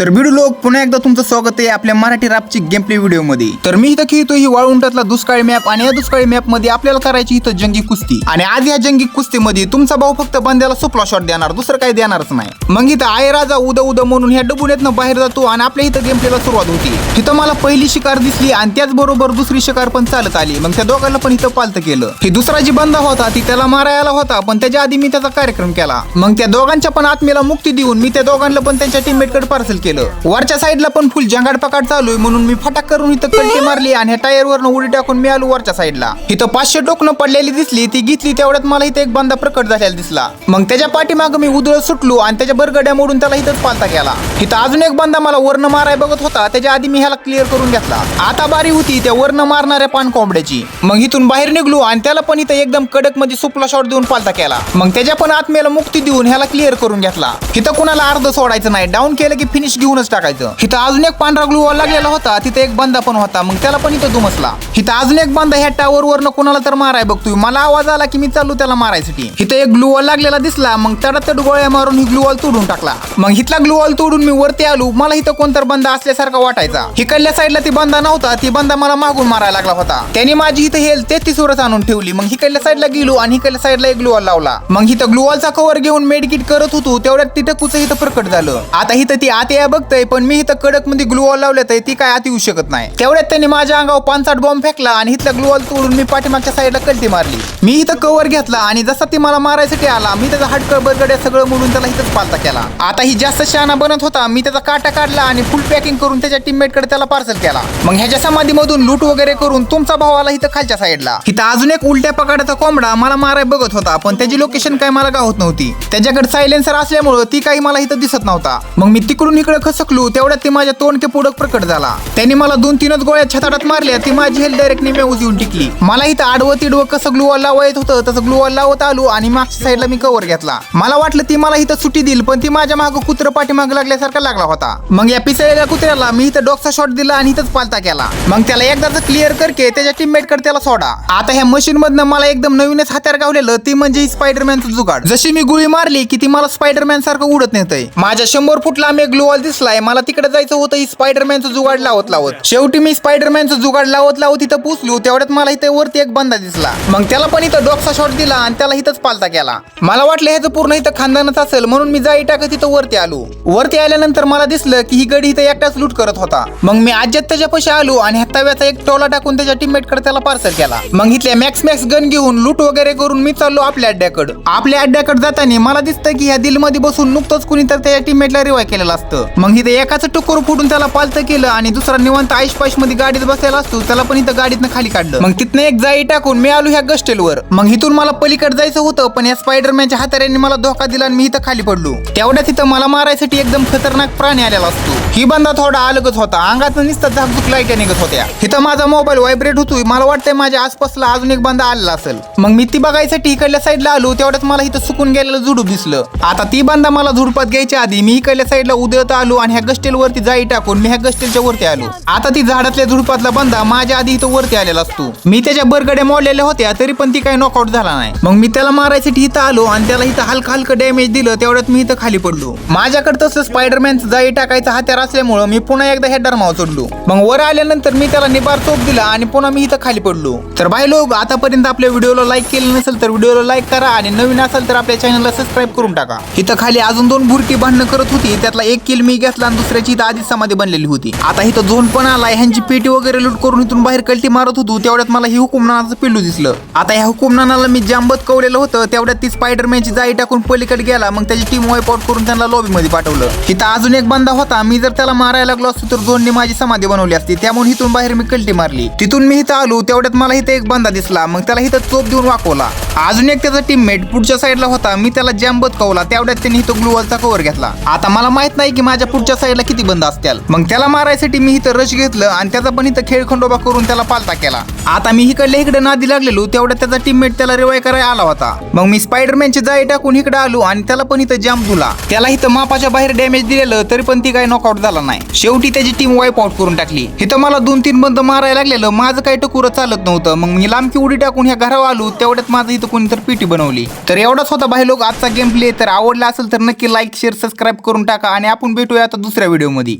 तर बिडू लोक पुन्हा एकदा तुमचं स्वागत आहे आपल्या मराठी रॅपची गेम प्ले व्हिडिओमध्ये. तर मी इथं खेळतो ही वाळुंटातला दुष्काळी मॅप आणि या दुष्काळी मॅपमध्ये आपल्याला करायची इथं जंगी कुस्ती. आणि आज या जंगी कुस्तीमध्ये तुमचा भाऊ फक्त बंद्याला सुपला शॉट देणार दुसरं काही देणारच नाही. मग इथं आय राजा उद उद म्हणून ह्या येतनं बाहेर जातो आणि आपल्या इथं गेम प्लेला सुरुवात होती. तिथं मला पहिली शिकार दिसली आणि त्याचबरोबर दुसरी शिकार पण चालत आली. मग त्या दोघांना पण इथं पालत केलं. की दुसरा जी बंदा होता ती त्याला मारायला होता पण त्याच्या आधी मी त्याचा कार्यक्रम केला. मग त्या दोघांच्या पण आत्मेला मुक्ती देऊन मी त्या दोघांना पण त्यांच्या टीममेटकडे पार्सल केलं. वरच्या साईडला पण फुल जंगाड पकाड चालू आहे म्हणून मी फटाक करून इथं कल्टी मारली आणि टायर वरनं उडी टाकून मी आलो वरच्या साईडला इथं पाचशे टोकणं पडलेली दिसली ती घेतली तेवढ्यात मला इथं एक बंदा प्रकट झालेला दिसला. मग त्याच्या पाठीमाग मी उधळ सुटलो आणि त्याच्या बरगड्या मोडून त्याला इथंच पालता केला इथं अजून एक बंदा मला वर्ण माराय बघत होता त्याच्या आधी मी ह्याला क्लिअर करून घेतला. आता बारी होती त्या वर्ण मारणाऱ्या पान कोंबड्याची. मग इथून बाहेर निघलो आणि त्याला पण इथं एकदम कडकमध्ये सुपला शॉट देऊन पालता केला. मग त्याच्या पण आत्मेला मुक्ती देऊन ह्याला क्लिअर करून घेतला. इथं कुणाला अर्ध सोडायचं नाही डाऊन केलं की फिनिश घेऊनच टाकायचं. इथं अजून एक पांढरा ग्लू लागलेला होता. तिथे एक बंदा पण होता. मग त्याला पण इथं दुमसला. इथं अजून एक बंदा ह्या टावर वरनं कोणाला तर माराय बघतोय मला आवाज आला की मी चालू त्याला मारायसाठी. इथं एक ग्लू वॉल लागलेला दिसला. मग तडा तड गोळ्या मारून ही ग्लू वॉल तोडून टाकला. मग इथला ग्लू वॉल तोडून मी वरती आलो. मला इथं कोणतर बंदा असल्यासारखा वाटायचा. इकडल्या साईडला ती बंदा नव्हता. ती बंदा मला मागून मारायला लागला होता. त्याने माझी इथं हेल तेहतीस वरच आणून ठेवली. मग इकडल्या साईडला गेलो आणि इकडल्या साईडला एक ग्लू लावला. मग इथं ग्लू कव्हर घेऊन मेडकिट करत होतो. तेवढ्यात तिथं कुचं इथं प्रकट झालं. आता इथं ती आत या बघतय पण मी इथं कडकमध्ये ग्लू वॉल लावल्यात ती काय आत येऊ शकत नाही. तेवढ्यात त्यांनी माझ्या अंगावर पाच बॉम्ब फेकला आणि इथला ग्लूवॉल तोडून मी पाठीमागच्या साईडला कलटी मारली. मी इथं कव्हर घेतला आणि जसा ती मला मारायसाठी आला मी त्याचा हटकळ बरगड्या सगळं मोडून त्याला इथंच पालता केला. आता ही जास्त शहाणा बनत होता मी त्याचा काटा काढला आणि फुल पॅकिंग करून त्याच्या टीममेटकडे त्याला पार्सल केला. मग ह्याच्या समाधीमधून लूट वगैरे करून तुमचा भाव आला इथं खालच्या साईडला इथं अजून एक उलट्या पकडाचा कोंबडा मला माराय बघत होता पण त्याची लोकेशन काय मला गावत नव्हती. त्याच्याकडे सायलेन्सर असल्यामुळं ती काही मला इथं दिसत नव्हता. मग मी तिकडून इकडे खसकलो तेवढ्यात ती माझ्या तोंडके पुढक प्रकट झाला. त्यांनी मला दोन तीनच गोळ्या छताडात मारल्या ती माझी हेल्थ डायरेक्ट निमेऊज येऊन टिकली. मला इथं आडवं तिडवं कसं ग्लू वॉल लावायत होतं तसं ग्लूवॉल लावत आलो आणि मागच्या साईडला मी कव्हर घेतला. मला वाटलं ती मला इथं सुट्टी देईल पण ती माझ्या मागं कुत्र पाठीमाग लागल्यासारखा लागला होता. मग या पिसळलेल्या कुत्र्याला मी इथं डॉगचा शॉट दिला आणि इथंच पालता केला. मग त्याला एकदाच क्लिअर करके त्याच्या टीममेट कर त्याला सोडा. आता ह्या मशीन मधनं मला एकदम नवीनच हत्यार गावलेलं ती म्हणजे स्पायडरमॅनचं जुगाड. जशी मी गुळी मारली की ती मला स्पायडरमॅन सारखं उडत नेत माझ्या शंभर फूट लांब एक ग्लोवॉल दिसलाय मला तिकडे जायचं होतं ही स्पायडरमॅनचं जुगाड लावत लावत. शेवटी मी स्पायडरमॅनचं जुगाड लावत लावत इथं पुसलो तेवढ्यात मला इथं वरती एक बंदा दिसला. मग त्याला पण इथं डॉक्सा शॉट दिला आणि त्याला इथंच पालता केला. मला वाटलं ह्याचं पूर्ण इथं खानदानच असेल म्हणून मी जाई टाकत तिथं वरती आलो. वरती आल्यानंतर मला दिसलं की ही गडी इथं एकटाच लूट करत होता. मग मी आज्यात त्याच्या पैसे आलो आणि हत्ताव्याचा तव्याचा एक टोला टाकून त्याच्या टीममेटकडे त्याला पार्सल केला. मग इथल्या मॅक्स मॅक्स गन घेऊन लूट वगैरे करून मी चाललो आपल्या अड्ड्याकडे. आपल्या अड्ड्याकडे जाताना मला दिसतं की ह्या दिलमध्ये बसून नुकतंच कुणी तर त्याच्या टीममेटला रिवाय केलेलं असतं. मग इथं एकाचं टुकर फुटून त्याला पालत केलं आणि दुसरा निवांत आईशपाशमध्ये गाडीत बसायला असतो त्याला पण इथं गाडीतनं खाली काढलं. मग तिथनं एक जाई टाकून मी आलो ह्या गस्टेलवर मग इथून मला पलीकडे जायचं होतं पण या स्पायडरमॅनच्या हाताऱ्याने मला धोका दिला आणि मी इथं खाली पडलो. तेवढ्या इथं मला मारायसाठी एकदम खतरनाक प्राणी आलेला असतो. ही बंदा थोडा अलगच होता अंगात नुसतं झाकझुक लाइट निघत होत्या. इथं माझा मोबाईल व्हायब्रेट होतोय मला वाटतंय माझ्या आसपासला अजून एक बंदा आलेला असेल. मग मी ती बघायसाठी इकडल्या साईडला आलो तेवढ्याच मला इथं सुकून गेलेलं झुडूप दिसलं. आता ती बंदा मला झुडपात घ्यायच्या आधी मी इकडल्या साईडला उदळता आलो आणि ह्या गस्टेल वरती जाई टाकून मी ह्या गस्टेलच्या वरती आलो. आता ती झाडातल्या झुडपातला बंदा माझ्या आधी इथं वरती आलेला असतो. मी त्याच्या बरगड्या मोडलेल्या होत्या तरी पण ती काही नॉकआउट झाला नाही. मग मी त्याला मारायसाठी इथं आलो आणि त्याला इथं हलका हलकं डॅमेज दिलं तेवढ्यात मी इथं खाली पडलो. माझ्याकडे तसं स्पायडरमॅनचं जाई टाकायचं हत्यार असल्यामुळं मी पुन्हा एकदा हेडर माव चढलो मग वर आल्यानंतर मी त्याला निबार चोप दिला आणि पुन्हा मी इथं खाली पडलो. तर बाय लोक आतापर्यंत आपल्या व्हिडिओला लाईक केलं नसेल तर व्हिडिओला लाईक करा आणि नवीन असेल तर आपल्या चॅनलला सबस्क्राईब करून टाका. इथं खाली अजून दोन बुरटी भांडणं करत होती त्यातला एक किल मी घेतला आणि दुसऱ्याची इथं आधीच समाधी बनलेली होती. आता इथं झोन पण आला ह्यांची पेटी वगैरे लूट करून इथून बाहेर कल्टी मारत होतो तेवढ्यात मला ही हुकुमनानाचं पिल्लू दिसलं. आता ह्या हुकुमनानाला मी जांबत कवलेलं होतं तेवढ्यात ती स्पायडरमॅनची जाई टाकून पलीकडे गेला मग त्याची टीम वाईप आउट करून त्यांना लॉबी मध्ये पाठवलं. इथं अजून एक बंदा होता मी जर त्याला मारायला लागलो असतो तर झोनने माझी समाधी बनवली असती त्यामुळे इथून बाहेर मी कल्टी मारली. तिथून मी इथं आलो तेवढ्यात मला इथं एक बंदा दिसला मग त्याला इथं चोप देऊन वाकवला. अजून एक त्याचा टीममेट पुढच्या साईडला होता मी त्याला जांबत कवला तेवढ्यात त्यांनी इथं ग्लुवलचा कव्हर घेतला. आता मला माहीत नाही की माझ्या पुढच्या साईडला किती बंद असतील? मग त्याला मारायसाठी मी इथं रश घेतलं आणि त्याचा पण इथं खेळ खंडोबा करून त्याला पालता केला. आता मी इकडले इकडे नादी लागलेलो तेवढ्या त्याचा टीममेट त्याला रिवाय करायला आला होता. मग मी स्पायडरमॅनची जाळी टाकून इकडे आलो आणि त्याला पण इथं जाम दिला. त्याला इथं मापाच्या बाहेर डॅमेज दिलेलं तरी पण ती काही नॉकआउट झाला नाही. शेवटी त्याची टीम वाईप आउट करून टाकली. इथं मला दोन तीन बंद मारायला लागलेलं माझं काही टकुरं चालत नव्हतं. मग मी लांबकी उडी टाकून ह्या घरावर आलो तेवढ्यात माझं इथं कोणी तर पीटी बनवली. तर एवढाच होता भाई लोक आजचा गेम प्ले तर आवडला असेल तर नक्की लाईक शेअर सबस्क्राईब करून टाका आणि आपण भेटू भेटूया आता दुसऱ्या व्हिडिओमध्ये.